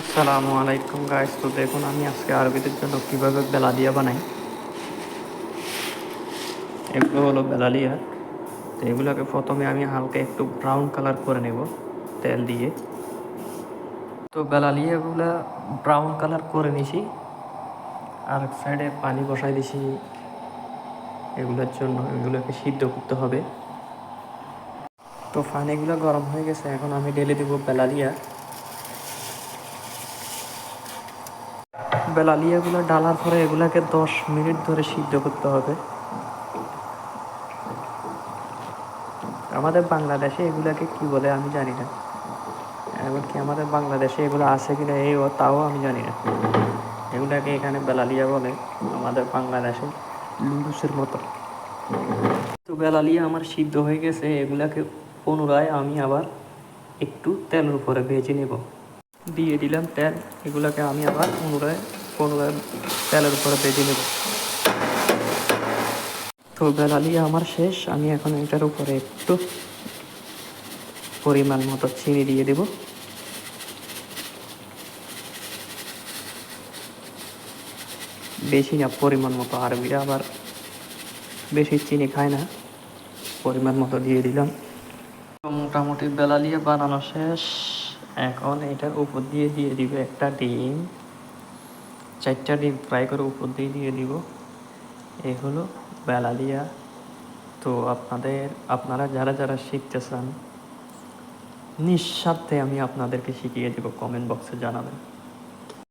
আসসালামু আলাইকুম গাইস তো দেখুন, আমি আজকে আরবিদের জন্য কীভাবে বেলালিয়া বানাই। এগুলো হলো বেলালিয়া। তো এগুলোকে প্রথমে আমি হালকা একটু ব্রাউন কালার করে নেব, তেল দিয়ে। তো বেলালিয়াগুলো ব্রাউন কালার করে নিছি। আর এক সাইডে পানি বসাই দিছি এগুলোর জন্য। এগুলোকে সিদ্ধ করতে হবে। তো পানিগুলো গরম হয়ে গেছে, এখন আমি ঢেলে দেবো বেলালিয়া। বেলালিয়াগুলো ডালার পরে এগুলাকে দশ মিনিট ধরে সিদ্ধ করতে হবে। আমাদের বাংলাদেশে এগুলাকে কি বলে আমি জানি না। এমনকি আমাদের বাংলাদেশে এগুলো আছে কিনা এই ও তাও আমি জানি না। এগুলাকে এখানে বেলালিয়া বলে আমাদের বাংলাদেশে লুডুসের মতো। তো বেলালিয়া আমার সিদ্ধ হয়ে গেছে, এগুলাকে পুনরায় আমি আবার একটু তেলের উপরে ভেজে নেব। দিয়ে দিলাম তেল, এগুলোকে আমি আবার পুনরায় পুনরায় তেলের উপরে ভেজে নেব। তো বেলালিয়া আমার শেষ। আমি এখন এটার উপরে একটু পরিমাণ মতো চিনি দিয়ে দেব। বেশি না, পরিমাণ মতো। আরবিরা আবার বেশি চিনি খায় না। পরিমাণ মতো দিয়ে দিলাম। মোটামুটি বেলালিয়া বানানো শেষ। এখন এটার উপর দিয়ে দিয়ে দিবে একটা ডিম। চারটা ডিম ফ্রাই করে উপর দিয়ে দিয়ে দিব। এই হলো বেলালিয়া। তো আপনাদের, আপনারা যারা যারা শিখতে চান, নিঃস্বার্থে আমি আপনাদেরকে শিখিয়ে দেবো। কমেন্ট বক্সে জানাবেন।